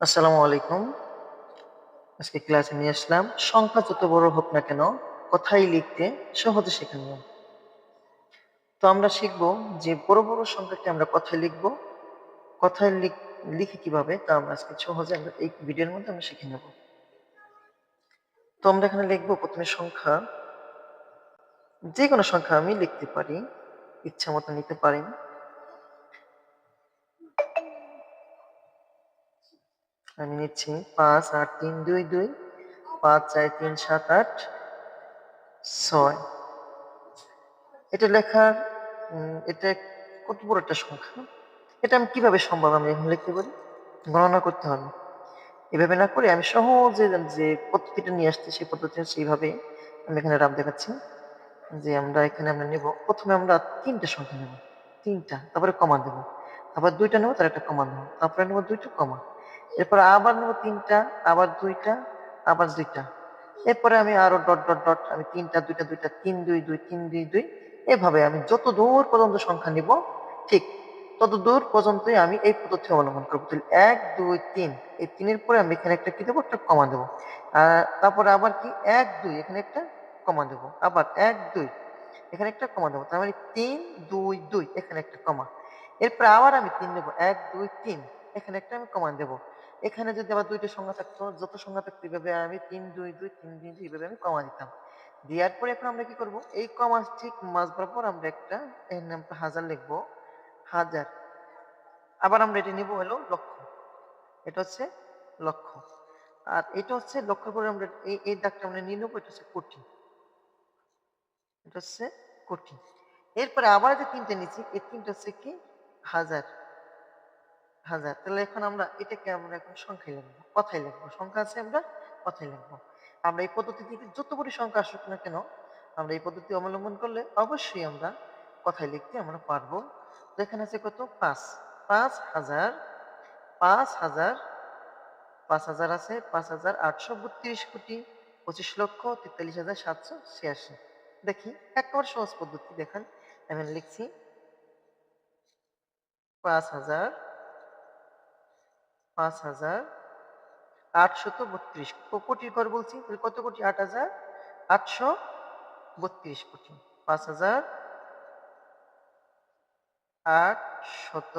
আসসালামু আলাইকুম। আজকে ক্লাসে নিয়ে আসলাম, সংখ্যা যত বড় হোক না কেন, কথাই লিখতে সহজে শেখানো যায়। তো আমরা শিখব যে বড় বড় সংখ্যাকে আমরা কথায় লিখব। কথায় লিখ- লিখি কীভাবে, তা আমরা আজকে সহজে আমরা এই ভিডিওর মধ্যে আমরা শিখে নেব। তো আমরা এখানে লিখব প্রথমে সংখ্যা। যে কোনো সংখ্যা আমি লিখতে পারি ইচ্ছা মতো নিতে পারি আমি নিচ্ছি পাঁচ আট তিন দুই দুই, পাঁচ চার তিন সাত আট ছয়। এটা লেখার এটা কত বড় একটা সংখ্যা? এটা আমি কীভাবে সম্ভব আমি এখন লিখতে পারি? গণনা করতে হবে। এভাবে না করে আমি সহজে যে পদ্ধতিটা নিয়ে আসছি, সেই পদ্ধতি সেইভাবে আমি এখানে রাম দেখাচ্ছি যে আমরা এখানে আমরা নেব। প্রথমে আমরা তিনটা সংখ্যা নেব, তিনটা, তারপরে কমা দেবো। তারপর দুইটা নেব, তার একটা কমা নেব। তারপরে নেব দুইটা কমা। এরপর আবার নেব তিনটা, আবার দুইটা আবার দুইটা। এরপরে আমি আরও ডট ডট ডট আমি তিনটা, দুইটা দুইটা, তিন, দুই দুই, তিন, দুই দুই, এভাবে আমি যত দূর পর্যন্ত সংখ্যা নিব, ঠিক তত দূর পর্যন্তই আমি এই পদ্ধতি অবলম্বন করব। এক, দুই, তিন, এই তিনের পরে আমি এখানে একটা কি দেবো? একটা কমা দেবো। আর তারপরে আবার কি? এক, দুই, এখানে একটা কমা দেবো। আবার এক, দুই, এখানে একটা কমা দেবো। তার মানে তিন, দুই দুই, এখানে একটা কমা এরপরে আবার আমি তিন দেবো। এক, দুই, তিন, এখানে একটা আমি কমা দেবো। এখানে যদি আবার দুইটা সংখ্যা থাকতো, যত সংখ্যা থাকতো এইভাবে আমি তিন, দুই দুই, তিন দুই এইভাবে আমি কমা দিতাম। দেওয়ার পরে এখন আমরা কি করব? এই কমা ঠিক মাছ বরাবর আমরা একটা এর নামটা হাজার লিখব। হাজার। আবার আমরা এটা নিব হলো লক্ষ। এটা হচ্ছে লক্ষ। আর এটা হচ্ছে লক্ষ করে আমরা এই এই দাগটা আমরা নিয়ে নেব, এটা হচ্ছে কোটি। এটা হচ্ছে কোটি। এরপরে আবার যে তিনটে নিচ্ছি এই তিনটা হচ্ছে কি? হাজার। হাজার। তাহলে এখন আমরা এটাকে আমরা এখন সংখ্যায় লিখব? কথায় লিখব। সংখ্যা আছে আমরা কথায় লিখব। আমরা এই পদ্ধতি থেকে যত বড় সংখ্যা আসুক না কেন, আমরা এই পদ্ধতি অবলম্বন করলে অবশ্যই আমরা কথায় লিখতে আমরা পারব। এখানে আছে কত? পাঁচ। পাঁচ হাজার পাঁচ হাজার পাঁচ হাজার আছে, পাঁচ হাজার আটশো বত্রিশ কোটি, পঁচিশ লক্ষ, তেতাল্লিশ হাজার সাতশো ছিয়াশি। দেখি, একবার সহজ পদ্ধতি দেখেন। আমি লিখছি, পাঁচ হাজার পাঁচ হাজার আটশত বত্রিশ। কোটির ঘর বলছি কত কোটি? আট হাজার আটশো বত্রিশ কোটি। পাঁচ হাজার আট শত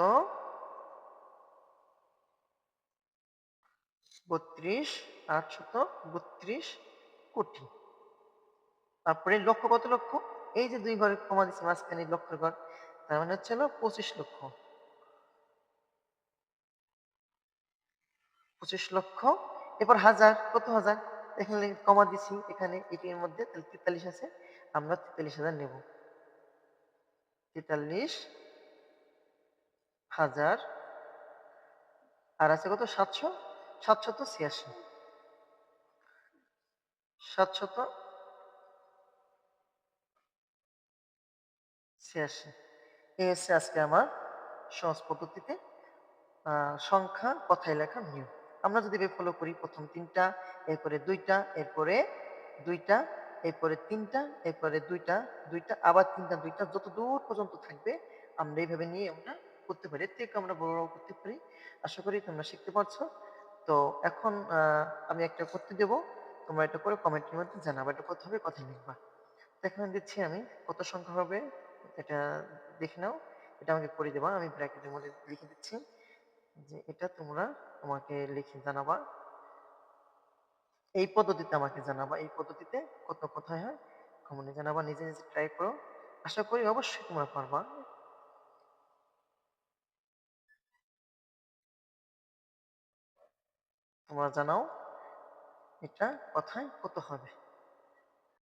বত্রিশ আট শত বত্রিশ কোটি। তারপরে লক্ষ কত লক্ষ? এই যে দুই ঘরে কমা দিচ্ছে মাঝখানে লক্ষের ঘর। তার মানে হচ্ছে হলো পঁচিশ লক্ষ। পঁচিশ লক্ষ, এরপর হাজার, কত হাজার? এখানে কমা দিছি, এখানে এটির মধ্যে তেতাল্লিশ আছে, আমরা তেতাল্লিশ হাজার নেব। তেতাল্লিশ হাজার, আর আছে কত? সাতশো? সাতশত ছিয়াশি। সাতশত ছিয়াশি। এই হচ্ছে আজকে আমার সহজ পদ্ধতিতে সংখ্যা, কথায় লেখা নিয়ম। আমরা যদি ফলো করি, প্রথম তিনটা, এরপরে দুইটা এরপরে দুইটা, এরপরে তিনটা, এরপরে দুইটা দুইটা, আবার তিনটা, দুইটা যত দূর পর্যন্ত থাকবে, আমরা এইভাবে নিয়ে আমরা করতে পারি। এর থেকে আমরা বড় করতে পারি। আশা করি তোমরা শিখতে পারছ। তো এখন আমি একটা করতে দেব। তোমরা এটা করে, কমেন্টের মধ্যে জানাব এটা কত হবে, কথা লিখবা। এখানে দিচ্ছি আমি, কত সংখ্যা হবে, এটা দেখে নাও। এটা আমাকে করে দেবা, আমি ব্র্যাকেটের মধ্যে লিখে দিচ্ছি। যে এটা তোমরা আমাকে লিখে জানাবা। এই পদ্ধতিতে আমাকে জানাবা, এই পদ্ধতিতে কত কোথায় হয় কমনে জানাবা, নিজে নিজে ট্রাই করো। আশা করি অবশ্যই তোমরা পারবা। তোমরা জানাও এটা কথায় কত হবে।